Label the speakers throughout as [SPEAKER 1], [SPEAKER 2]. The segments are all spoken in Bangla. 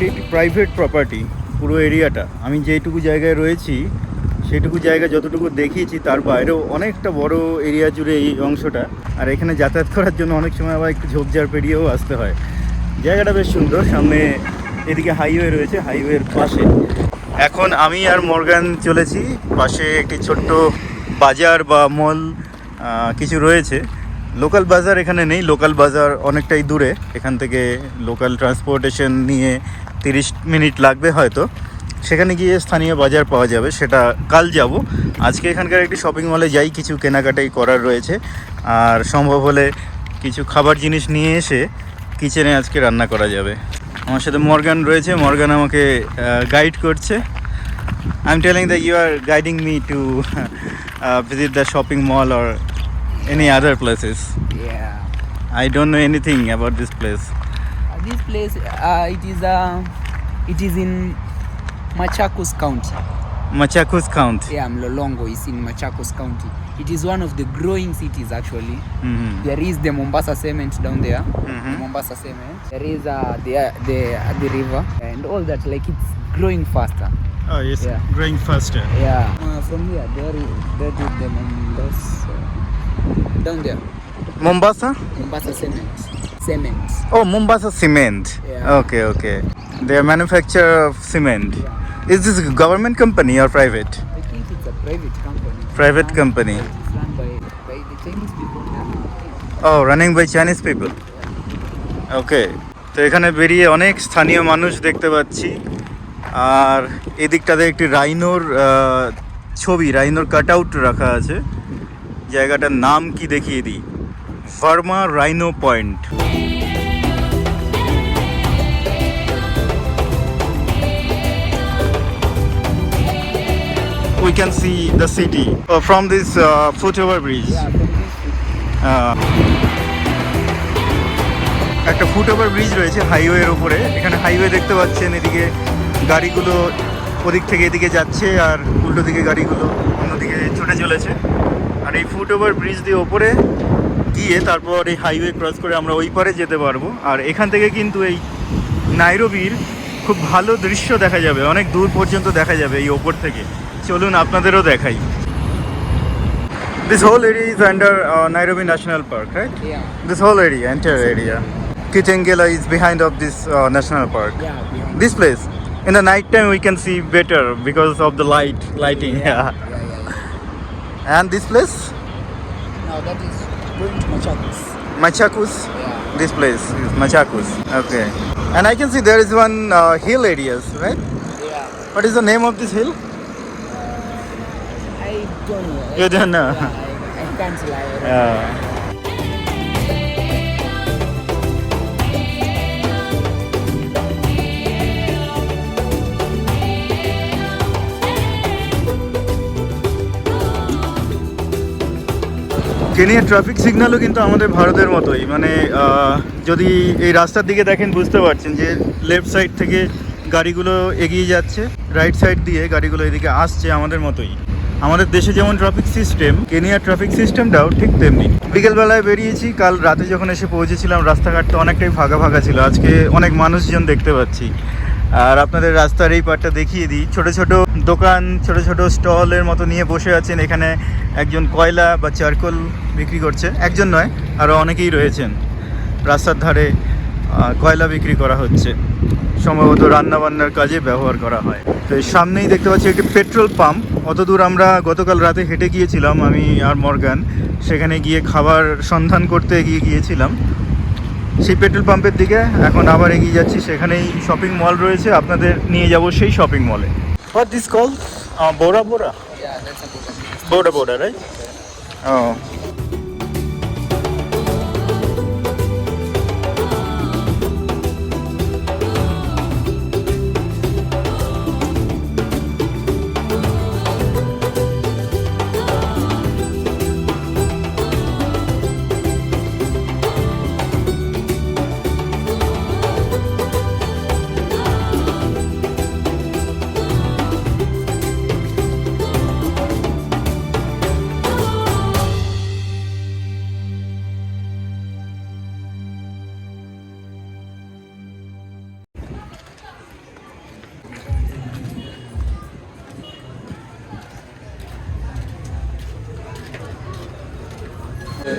[SPEAKER 1] এটি একটি প্রাইভেট প্রপার্টি পুরো এরিয়াটা আমি যেটুকু জায়গায় রয়েছি, সেটুকু জায়গা যতটুকু দেখিয়েছি, তার বাইরেও অনেকটা বড় এরিয়া জুড়ে এই অংশটা। আর এখানে যাতায়াত করার জন্য অনেক সময় আবার একটু ঝোপঝাড় পেরিয়েও আসতে হয়। জায়গাটা বেশ সুন্দর, সামনে এদিকে হাইওয়ে রয়েছে হাইওয়ের পাশে। এখন আমি আর মর্গান চলেছি, পাশে একটি ছোট্ট বাজার বা মল কিছু রয়েছে। লোকাল বাজার এখানে নেই, লোকাল বাজার অনেকটাই দূরে। এখান থেকে লোকাল ট্রান্সপোর্টেশন নিয়ে তিরিশ মিনিট লাগবে হয়তো। সেখানে গিয়ে স্থানীয় বাজার পাওয়া যাবে সেটা কাল যাব। আজকে এখানকার একটি শপিং মলে যাই কিছু কেনাকাটাই করার রয়েছে। আর সম্ভব হলে কিছু খাবার জিনিস নিয়ে এসে কিচেনে আজকে রান্না করা যাবে। আমার সাথে মর্গান রয়েছে মর্গান আমাকে গাইড করছে। I am telling that you are guiding me to visit the shopping mall or any
[SPEAKER 2] other
[SPEAKER 1] places I don't know anything about this
[SPEAKER 2] place this place, uh, it is uh, it is in Machakos County.
[SPEAKER 1] Machakos County.
[SPEAKER 2] Yeah, Mlolongo is in Machakos County. It is one of the growing cities actually.
[SPEAKER 1] Mm -hmm.
[SPEAKER 2] There is the Mombasa cement down there.
[SPEAKER 1] Mm -hmm.
[SPEAKER 2] the Mombasa cement. There is uh, the the uh, the river and all that. Like it's growing faster.
[SPEAKER 1] Oh, it's
[SPEAKER 2] Yeah.
[SPEAKER 1] growing faster.
[SPEAKER 2] Yeah. Uh, from here, there is there is the Mombasa down there.
[SPEAKER 1] Mombasa?
[SPEAKER 2] Mombasa cement. Cement.
[SPEAKER 1] Oh, Mombasa Cement.
[SPEAKER 2] Yeah.
[SPEAKER 1] Okay, okay. They are manufacturer of cement.
[SPEAKER 2] Yeah.
[SPEAKER 1] Is this a government company or private?
[SPEAKER 2] I think it's a private company.
[SPEAKER 1] Private
[SPEAKER 2] Run-
[SPEAKER 1] company.
[SPEAKER 2] It's run by, by the Chinese people. Yeah.
[SPEAKER 1] Oh, running by Chinese people. Okay তো এখানে বেরিয়ে অনেক স্থানীয় মানুষ দেখতে পাচ্ছি আর এদিকটাতে একটি রাইনোর ছবি রাইনোর কাট আউট রাখা আছে জায়গাটার নাম কি দেখিয়ে দিই Varma rhino point We can see the city uh, from this uh, foot over bridge. আহ, একটা ফুট ওভার ব্রিজ রয়েছে হাইওয়ের ওপরে এখানে হাইওয়ে দেখতে পাচ্ছেন এদিকে গাড়িগুলো ওদিক থেকে এদিকে যাচ্ছে আর উল্টো দিকে গাড়িগুলো অন্যদিকে ছুটে চলেছে। আর এই ফুট ওভার ব্রিজ দিয়ে ওপরে গিয়ে তারপর এই হাইওয়ে ক্রস করে আমরা ওই পারে যেতে পারব। আর এখান থেকে কিন্তু এই নাইরোবির খুব ভালো দৃশ্য দেখা যাবে অনেক দূর পর্যন্ত দেখা যাবে এই ওপর থেকে। চলুন আপনাদেরও দেখাই This whole area is under uh, Nairobi National Park, right?
[SPEAKER 2] Yeah.
[SPEAKER 1] This whole area, entire area. Kitengela is behind of this uh, national park.
[SPEAKER 2] Yeah, behind.
[SPEAKER 1] This place, in the night time we can see better because of the light, lighting.
[SPEAKER 2] Yeah,
[SPEAKER 1] Yeah.
[SPEAKER 2] yeah, yeah.
[SPEAKER 1] And this place,
[SPEAKER 2] Now that is going to Machakos.
[SPEAKER 1] Machakus.
[SPEAKER 2] Yeah.
[SPEAKER 1] This place is Machakus. Okay. And I can see there is one uh, hill areas, right?
[SPEAKER 2] Yeah.
[SPEAKER 1] What is the name of this hill?
[SPEAKER 2] I don't know.
[SPEAKER 1] You don't know?
[SPEAKER 2] Yeah, I, I can't lie.
[SPEAKER 1] কেনিয়ার ট্রাফিক সিগন্যালও কিন্তু আমাদের ভারতের মতোই মানে যদি এই রাস্তার দিকে দেখেন বুঝতে পারছেন যে লেফট সাইড থেকে গাড়িগুলো এগিয়ে যাচ্ছে রাইট সাইড দিয়ে গাড়িগুলো এদিকে আসছে আমাদের মতোই আমাদের দেশে যেমন ট্রাফিক সিস্টেম কেনিয়ার ট্রাফিক সিস্টেমটাও ঠিক তেমনি। বিকেলবেলায় বেরিয়েছি, কাল রাতে যখন এসে পৌঁছেছিলাম, রাস্তাঘাট তো অনেকটাই ফাঁকা ফাঁকা ছিল। আজকে অনেক মানুষজন দেখতে পাচ্ছি। আর আপনাদের রাস্তার এই পার্টটা দেখিয়ে দিই। ছোট ছোট দোকান, ছোট ছোট স্টলের মতো নিয়ে বসে আছেন। এখানে একজন কয়লা বা চারকোল বিক্রি করছে। একজন নয় আরও অনেকেই রয়েছেন। রাস্তার ধারে কয়লা বিক্রি করা হচ্ছে। সম্ভবত রান্নাবান্নার কাজে ব্যবহার করা হয়। তো এই সামনেই দেখতে পাচ্ছি একটি পেট্রোল পাম্প। অত দূর আমরা গতকাল রাতে হেঁটে গিয়েছিলাম আমি আর মর্গান। সেখানে গিয়ে খাবার সন্ধান করতে এগিয়ে গিয়েছিলাম। সেই পেট্রোল পাম্পের দিকে এখন আবার এগিয়ে যাচ্ছি। সেখানেই শপিং মল রয়েছে। আপনাদের নিয়ে যাব সেই শপিং মলে। What this call Bora Bora. Bora Bora right O.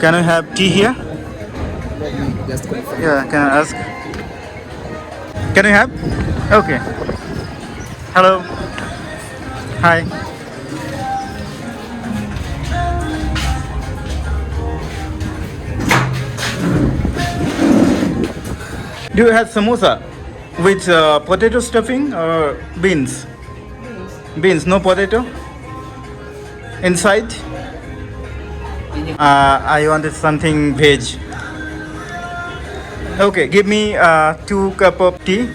[SPEAKER 1] Can I have tea here?
[SPEAKER 2] Just.
[SPEAKER 1] Yeah, can I ask? Can I have? Okay. Hello. Hi. Do you have samosa with uh, potato stuffing or beans? Beans, no potato? Inside? Uh, I wanted something veg. Okay, give me uh, two cup of tea.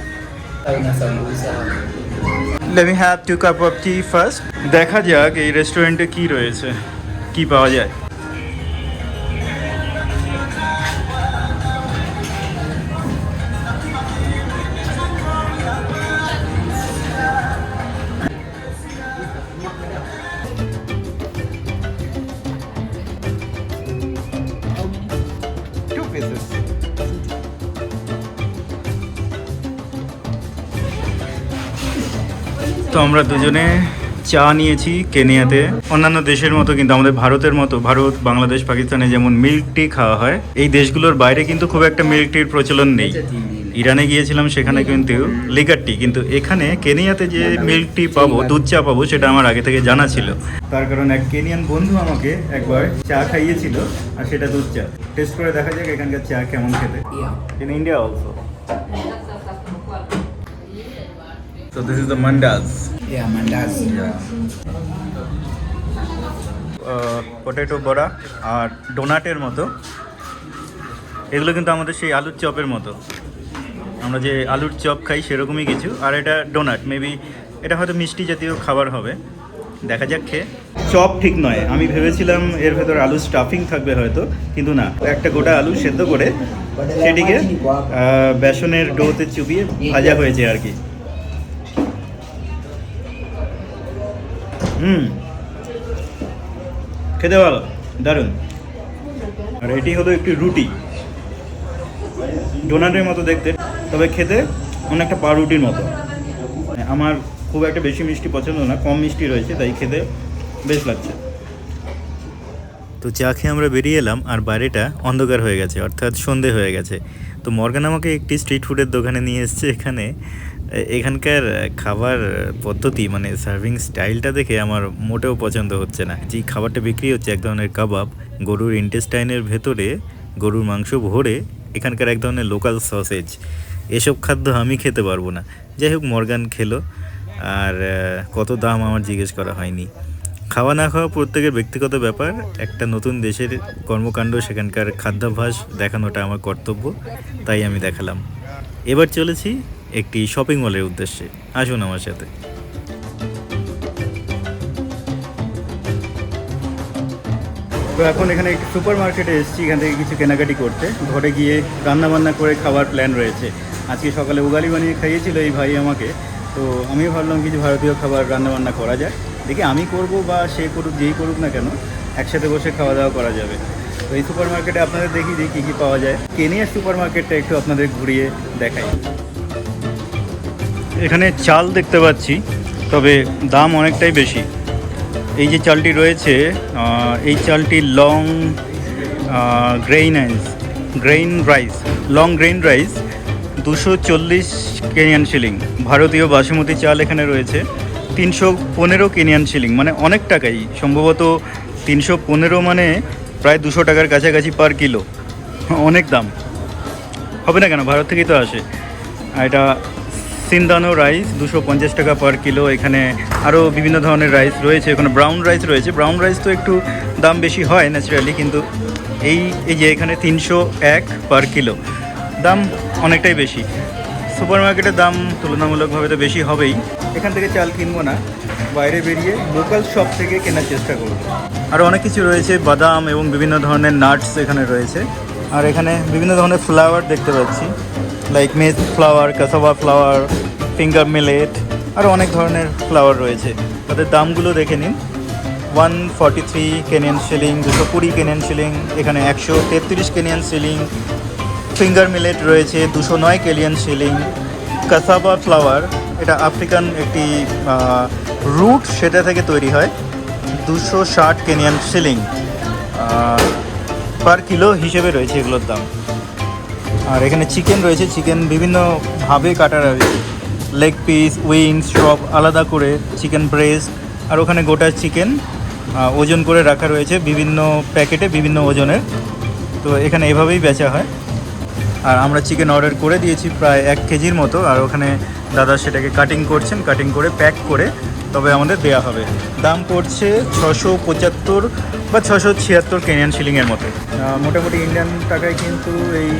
[SPEAKER 1] Let me have two cup of tea first. দেখা যাক এই রেস্টুরেন্টে কি রয়েছে কি পাওয়া যায় তো আমরা দুজনে চা নিয়েছি কেনিয়াতে। অন্যান্য দেশের মতো কিন্তু আমাদের ভারতের মতো ভারত বাংলাদেশ পাকিস্তানে যেমন মিল্ক টি খাওয়া হয় এই দেশগুলোর বাইরে কিন্তু খুব একটা মিল্ক টির প্রচলন নেই। ইরানে গিয়েছিলাম সেখানে কিন্তু লিকার টি কিন্তু এখানে কেনিয়াতে যে মিল্ক টি পাবো দুধ চা পাবো সেটা আমার আগে থেকে জানা ছিল। তার কারণ এক কেনিয়ান বন্ধু আমাকে একবার চা খাইয়েছিল আর সেটা দুধ চা। টেস্ট করে দেখা যাক এখানকার চা কেমন খেতে। In India also. So this is the mandas.
[SPEAKER 2] Yeah, mandas. mandazi.
[SPEAKER 1] Potato বড়া আর ডোনাটের মতো। এগুলো কিন্তু আমাদের সেই আলুর চপের মতো। আমরা যে আলুর চপ খাই সেরকমই কিছু। আর এটা ডোনাট মেবি এটা হয়তো মিষ্টি জাতীয় খাবার হবে। দেখা যাক খেয়ে। চপ ঠিক নয়। আমি ভেবেছিলাম এর ভেতর আলু স্টাফিং থাকবে হয়তো কিন্তু না। একটা গোটা আলু সেদ্ধ করে সেটিকে বেসনের ডোতে চুবিয়ে ভাজা হয়েছে আর কি। হুম। খেতে ভালো, দারুণ। আর এটি হলো একটি রুটি। ডোনাটের মতো দেখতে, তবে খেতে অনেকটা পাউরুটির মতো। আমার খুব একটা বেশি মিষ্টি পছন্দ না, কম মিষ্টি রয়েছে, তাই খেতে বেশ লাগছে। তো চা খেয়ে আমরা বেরিয়ে এলাম, আর বাইরেটা অন্ধকার হয়ে গেছে, অর্থাৎ সন্ধে হয়ে গেছে। তো মর্গান আমাকে একটি স্ট্রিট ফুডের দোকানে নিয়ে এসছে, এখানে এখানকার খাবার পদ্ধতি মানে সার্ভিং স্টাইলটা দেখে আমার মোটেও পছন্দ হচ্ছে না। যে খাবারটা বিক্রি হচ্ছে এক ধরনের কাবাব, গরুর ইন্টেস্টাইনের ভেতরে গরুর মাংস ভরে এখানকার এক ধরনের লোকাল সসেজ এসব খাদ্য আমি খেতে পারব না। যাই হোক, মর্গান খেলো। আর কত দাম আমার জিজ্ঞেস করা হয়নি। খাওয়া না খাওয়া প্রত্যেকের ব্যক্তিগত ব্যাপার। একটা নতুন দেশের কর্মকাণ্ড, সেখানকার খাদ্যাভ্যাস দেখানোটা আমার কর্তব্য, তাই আমি দেখালাম। এবার চলেছি একটি শপিং মলের উদ্দেশ্যে। আসুন আমার সাথে। তো এখন এখানে একটি সুপার মার্কেটে এসেছি, এখান থেকে কিছু কেনাকাটি করতে। ঘরে গিয়ে রান্না বান্না করে খাওয়ার প্ল্যান রয়েছে। আজকে সকালে উগালি বানিয়ে খাইয়েছিল এই ভাই আমাকে। তো আমিও ভাবলাম কিছু ভারতীয় খাবার রান্না বান্না করা যায় দেখি আমি করব বা সে করুক, যেই করুক না কেন, একসাথে বসে খাওয়া দাওয়া করা যাবে। তো এই সুপার মার্কেটে আপনাদের দেখি যে কী কী পাওয়া যায়। কেনিয়ার সুপার মার্কেটটা একটু আপনাদের ঘুরিয়ে দেখাই। এখানে চাল দেখতে পাচ্ছি, তবে দাম অনেকটাই বেশি। এই যে চালটি রয়েছে এই চালটি long grain grain rice long grain rice দুশো চল্লিশ কেনিয়ান শিলিং ভারতীয় বাসমতি চাল এখানে রয়েছে, তিনশো পনেরো কেনিয়ান শিলিং মানে অনেক টাকাই। সম্ভবত তিনশো পনেরো মানে প্রায় দুশো টাকার কাছাকাছি পার কিলো অনেক দাম। হবে না কেন? ভারত থেকেই তো আসে। এটা সিন্দানো রাইস, দুশো পঞ্চাশ টাকা পার কিলো। এখানে আরও বিভিন্ন ধরনের রাইস রয়েছে। এখানে ব্রাউন রাইস রয়েছে। ব্রাউন রাইস তো একটু দাম বেশি হয় ন্যাচারালি, কিন্তু এই এই যে এখানে তিনশো এক পার কিলো। দাম অনেকটাই বেশি। সুপার মার্কেটের দাম তুলনামূলকভাবে তো বেশি হবেই। এখান থেকে চাল কিনবো না। বাইরে বেরিয়ে লোকাল শপ থেকে কেনার চেষ্টা করব। আরও অনেক কিছু রয়েছে। বাদাম এবং বিভিন্ন ধরনের নাটস এখানে রয়েছে। আর এখানে বিভিন্ন ধরনের ফ্লাওয়ার দেখতে পাচ্ছি। Like maize flour cassava flour finger millet আরও অনেক ধরনের ফ্লাওয়ার রয়েছে। তাদের দামগুলো দেখে নিন। One forty three Kenyan shilling দুশো কুড়ি কেনিয়ান শিলিং এখানে একশো তেত্রিশ কেনিয়ান শিলিং ফিঙ্গার মিলেট রয়েছে, দুশো নয় কেলিয়ান শিলিং কাসাবা ফ্লাওয়ার এটা আফ্রিকান একটি রুট সেটা থেকে তৈরি হয়, দুশো ষাট কেনিয়ান শিলিং পার কিলো হিসেবে রয়েছে এগুলোর দাম। আর এখানে চিকেন রয়েছে চিকেন বিভিন্নভাবে কাটা রয়েছে। লেগ পিস উইংস সব আলাদা করে চিকেন ব্রেস্ট আর ওখানে গোটা চিকেন ওজন করে রাখা রয়েছে বিভিন্ন প্যাকেটে বিভিন্ন ওজনের। তো এখানে এভাবেই বেচা হয়। আর আমরা চিকেন অর্ডার করে দিয়েছি প্রায় এক কেজির মতো, আর ওখানে দাদা সেটাকে কাটিং করছেন কাটিং করে প্যাক করে তবে আমাদের দেয়া হবে। দাম পড়ছে ছশো পঁচাত্তর বা ছশো ছিয়াত্তর কেনিয়ান শিলিংয়ের মতো। মোটামুটি ইন্ডিয়ান টাকায় কিন্তু এই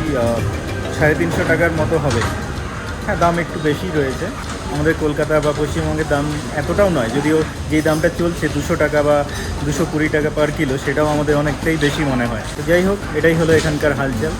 [SPEAKER 1] সাড়ে তিনশো টাকার মতো হবে। হ্যাঁ দাম একটু বেশি রয়েছে। আমাদের কলকাতা বা পশ্চিমবঙ্গের দাম এতটাও নয়, যদিও যে দামটা চলছে দুশো টাকা বা দুশো কুড়ি টাকা পার কিলো সেটাও আমাদের অনেকটাই বেশি মনে হয়। যাই হোক, এটাই হলো এখানকার হালচাল।